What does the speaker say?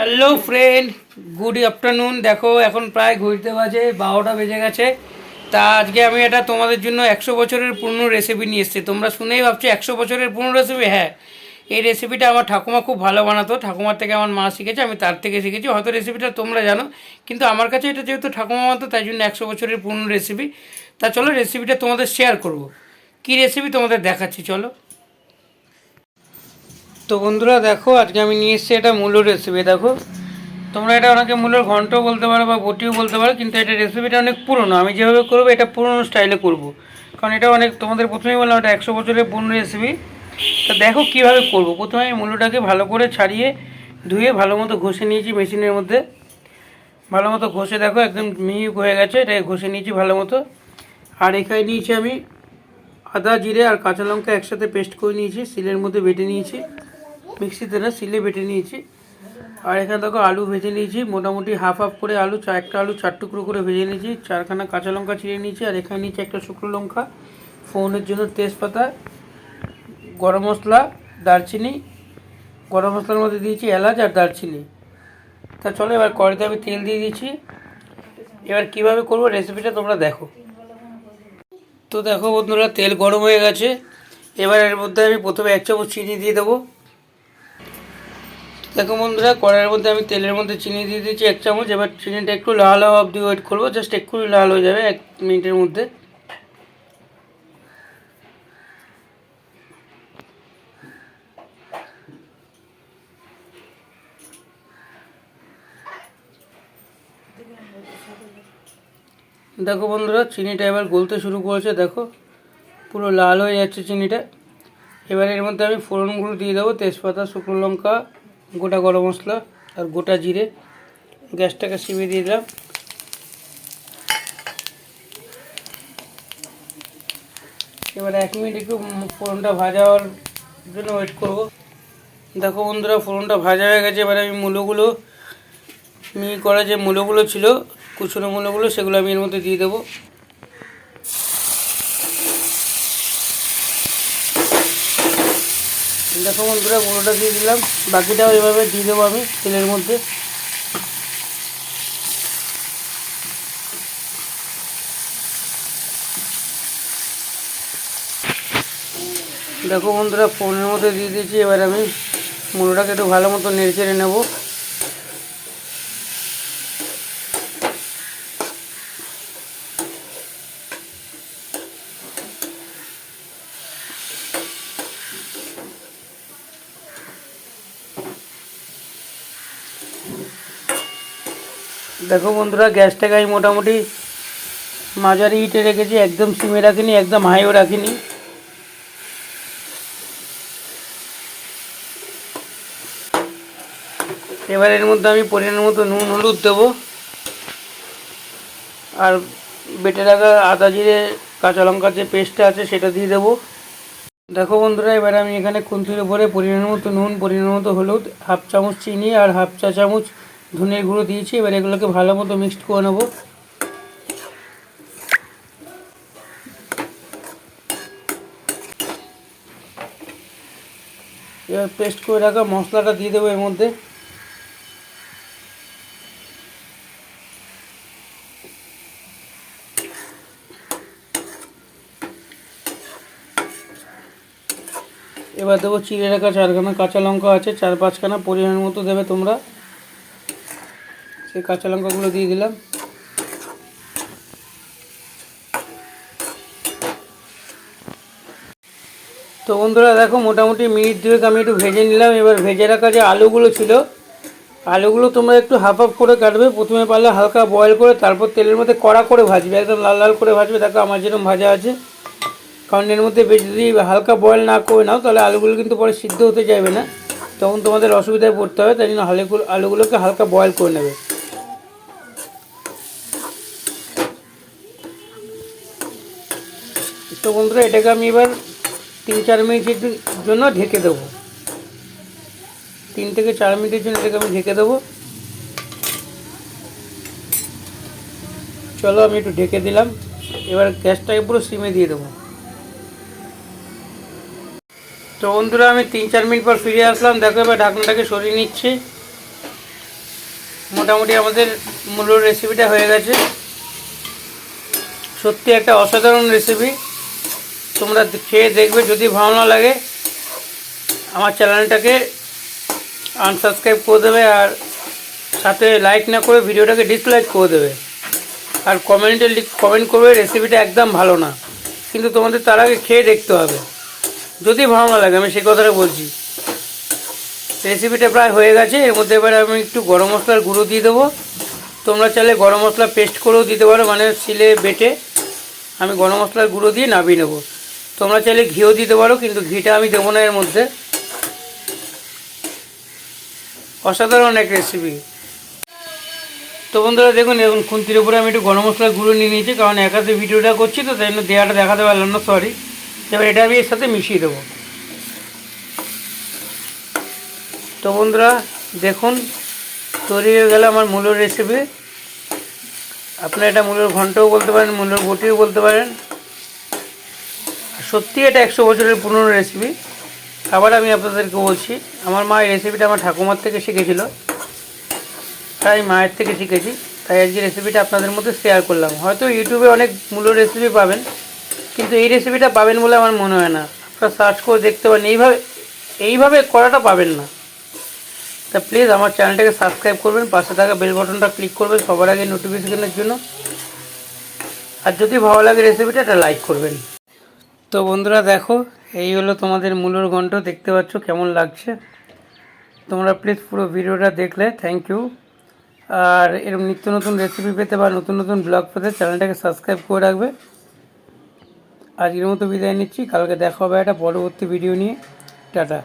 Hello friend good afternoon দেখো, এখন প্রায় ঘুরতে বাজে বারোটা বেজে গেছে। তা আজকে আমি এটা তোমাদের জন্য একশো বছরের পুরনো রেসিপি নিয়ে এসেছি। তোমরা শুনেই ভাবছ একশো বছরের পুরনো রেসিপি হ্যাঁ এই রেসিপিটা আমার ঠাকুমা খুব ভালো বানাতো। ঠাকুমার থেকে আমার মা শিখেছে, আমি তার থেকে শিখেছি। হয়তো রেসিপিটা তোমরা জানো, কিন্তু আমার কাছে এটা যেহেতু ঠাকুমা বানাতো, তাই জন্য একশো বছরের পুরনো রেসিপি তা চলো রেসিপিটা তোমাদের শেয়ার করব। কী রেসিপি তোমাদের দেখাচ্ছি? চলো। তো বন্ধুরা দেখো, আজকে আমি নিয়ে এসেছি এটা মূলোর রেসিপি দেখো। তোমরা এটা অনেকে মূলোর ঘন্টও বলতে পারো বা বটিও বলতে পারো, কিন্তু এটা রেসিপিটা অনেক পুরনো। আমি যেভাবে করব, এটা পুরনো স্টাইলে করব। কারণ এটা অনেক, তোমাদের প্রথমেই বললাম, এটা একশো বছরের পুরনো রেসিপি তা দেখো কীভাবে করব। প্রথমে আমি মূলোটাকে ভালো করে ছাড়িয়ে ধুয়ে ভালো মতো ঘষে নিয়েছি মেশিনের মধ্যে। ভালো মতো ঘষে দেখো, একদম মিহি হয়ে গেছে, এটা ঘষে নিয়েছি ভালো মতো। আর এখানে নিয়েছি আমি আদা, জিরে আর কাঁচা লঙ্কা একসাথে পেস্ট করে নিয়েছি, সিলের মধ্যে বেটে নিয়েছি। মিক্সিতে না সিলে বেটে নিয়েছি। আর এখানে দেখো আলু ভেজে নিয়েছি, মোটামুটি হাফ হাফ করে আলু, চা একটা আলু চার টুকরো করে ভেজে নিয়েছি, চারখানা কাঁচা লঙ্কা চিড়ে নিয়েছি, আর এখানে নিয়েছি একটা শুকনো লঙ্কা ফোনের জন্য তেজপাতা, গরম মশলা, দারচিনি, গরম মশলার মধ্যে দিয়েছি এলাচ আর দারচিনি। তা চলো এবার কড়াইতে আমি তেল দিয়ে দিয়েছি। এবার কীভাবে করব রেসিপিটা তোমরা দেখো। তো দেখো বন্ধুরা, তেল গরম হয়ে গেছে। এবার এর মধ্যে আমি প্রথমে এক চামচ চিনি দিয়ে দেবো। দেখো বন্ধুরা, কড়াইয়ের মধ্যে আমি তেলের মধ্যে চিনি দিয়ে দিয়েছি এক চামচ। এবার চিনিটা একটু লাল হওয়া অবধি ওয়েট করব জাস্ট একটু লাল হয়ে যাবে এক মিনিটের মধ্যে। দেখো বন্ধুরা, চিনিটা এবার গলতে শুরু করেছে, দেখো। পুরো লাল হয়ে যাচ্ছে চিনিটা। এবার এর মধ্যে আমি ফোড়নগুলো দিয়ে দেবো, তেজপাতা, শুকনো লঙ্কা গোটা গরম মশলা আর গোটা জিরে গ্যাসটাকে সিমে দিয়ে দিলাম। এবার এক মিনিট একটু ফোড়নটা ভাজা হওয়ার জন্য ওয়েট করব। দেখো বন্ধুরা, ফোড়নটা ভাজা হয়ে গেছে। এবার আমি মূলোগুলো, মিহি করা যে মূলোগুলো ছিল, কুচনো মূলোগুলো, সেগুলো আমি এর মধ্যে দিয়ে দেবো। দেখো বন্ধুরা গুঁড়োটা দিয়ে দিলাম। বাকিটাও এভাবে দিয়ে দেবো আমি তেলের মধ্যে। দেখো বন্ধুরা, ফোনের মধ্যে দিয়ে দিয়েছি। এবার আমি মুড়োটাকে একটু ভালো মতো নেড়ে চেড়ে নেব। দেখো বন্ধুরা গ্যাসটাকে আমি মোটামুটি মাঝারি হিটে রেখেছি, একদম সিমে রাখিনি, একদম হাইও রাখিনি। এবার এর মধ্যে আমি পরিমাণের মতো নুন, হলুদ দেবো। আর বেটে রাখা আদা জিরে, কাঁচা লঙ্কার যে পেস্টটা আছে সেটা দিয়ে দেবো। দেখো বন্ধুরা, এবার আমি এখানে খুন্তির উপরে পরিমাণের মতো নুন পরিমাণের মতো হলুদ, হাফ চামচ চিনি আর হাফ চা চামচ ধনের গুঁড়ো দিয়েছি, এবার এগুলোকে ভালো মতো মিক্সড করে নেব। এবার পেস্ট করে রাখা মশলাটা দিয়ে দেবো এর মধ্যে। এবার দেবো চিড়ে রাখা চারখানা কাঁচা লঙ্কা আছে, চার পাঁচখানা পরিমাণ মতো দেবে তোমরা। সেই কাঁচা লঙ্কাগুলো দিয়ে দিলাম। তো বন্ধুরা, দেখো মোটামুটি মিনিট দুয়েক আমি একটু ভেজে নিলাম। এবার ভেজে রাখা যে আলুগুলো ছিল, আলুগুলো তোমরা একটু হাফ হাফ করে কাটবে। প্রথমে পারলে হালকা বয়েল করে, তারপর তেলের মধ্যে কড়া করে ভাজবে, একদম লাল লাল করে ভাজবে। দেখো আমার যেরকম ভাজা আছে। কারণ এর মধ্যে যদি হালকা বয়েল না করে নাও, তাহলে আলুগুলো কিন্তু পরে সিদ্ধ হতে যাবে না। তখন তোমাদের অসুবিধায় পড়তে হবে, তাই জন্য আলুগুলো আলুগুলোকে হালকা বয়েল করে নেবে। তো বন্ধুরা, এটাকে আমি এবার তিন চার মিনিটের জন্য ঢেকে দেবো। তিন থেকে চার মিনিটের জন্য এটাকে আমি ঢেকে দেবো। চলো, আমি একটু ঢেকে দিলাম। এবার গ্যাসটাকে পুরো সিমে দিয়ে দেবো। তো বন্ধুরা, আমি তিন চার মিনিট পর ফিরে আসলাম। দেখো, এবার ঢাকনাটাকে সরিয়ে নিচ্ছি। মোটামুটি আমাদের মূলোর রেসিপিটা হয়ে গেছে। সত্যি একটা অসাধারণ রেসিপি তোমরা খেয়ে দেখবে যদি ভালো না লাগে, আমার চ্যানেলটাকে আনসাবস্ক্রাইব করে দেবে আর সাথে লাইক না করে ভিডিওটাকে ডিসলাইক করে দেবে। আর কমেন্টে কমেন্ট করবে রেসিপিটা একদম ভালো না। কিন্তু তোমাদের তার আগে খেয়ে দেখতে হবে। যদি ভালো না লাগে, আমি সেই কথাটা বলছি। রেসিপিটা প্রায় হয়ে গেছে, এর মধ্যে এবার আমি একটু গরম মশলার গুঁড়ো দিয়ে দেবো। তোমরা চাইলে গরম মশলা পেস্ট করেও দিতে পারো মানে সিলে বেটে আমি গরম মশলার গুঁড়ো দিয়ে নামিয়ে নেব। তোমরা চাইলে ঘিও দিতে পারো, কিন্তু ঘিটা আমি দেবো না এর মধ্যে। অসাধারণ এক রেসিপি তো বন্ধুরা, দেখুন, এখন খুন্তির উপরে আমি একটু গরম মশলার গুঁড়ো নিয়ে নিয়েছি, কারণ একাতে ভিডিওটা করছি, তো তাই জন্য দেয়াটা দেখাতে পারলাম না সরি এবার এটা আমি এর সাথে মিশিয়ে দেবো। তো বন্ধুরা, দেখুন, তৈরি হয়ে গেল আমার মূলের রেসিপি আপনারা এটা মূলের ঘন্টও বলতে পারেন, মূলের বটিও বলতে পারেন। সত্যি এটা একশো বছরের পুরনো রেসিপি আবার আমি আপনাদেরকে বলছি, আমার মা এই রেসিপিটা আমার ঠাকুমার থেকে শিখেছিল। তাই মায়ের থেকে শিখেছি। তাই আজকে রেসিপিটা আপনাদের মধ্যে শেয়ার করলাম। হয়তো ইউটিউবে অনেক মূল্য রেসিপি পাবেন, কিন্তু এই রেসিপিটা পাবেন বলে আমার মনে হয় না। আপনারা সার্চ করে দেখতে পারেন। এইভাবে এইভাবে করাটা পাবেন না। তা প্লিজ আমার চ্যানেলটাকে সাবস্ক্রাইব করবেন, পাশে থাকা বেল বাটনটা ক্লিক করবেন, সবার আগে নোটিফিকেশনের জন্য। আর যদি ভালো লাগে রেসিপিটা এটা লাইক করবেন। তো বন্ধুরা দেখো, এই হলো তোমাদের মূলর ঘন্ট দেখতে পাচ্ছ কেমন লাগছে। তোমরা প্লিজ পুরো ভিডিওটা দেখলে থ্যাংক ইউ আর এরকম নিত্য নতুন রেসিপি পেতে বা নতুন নতুন ব্লগ পেতে চ্যানেলটাকে সাবস্ক্রাইব করে রাখবে। আজকের মতো বিদায় নিচ্ছি, কালকে দেখা হবে একটা পরবর্তী ভিডিও নিয়ে। টাটা।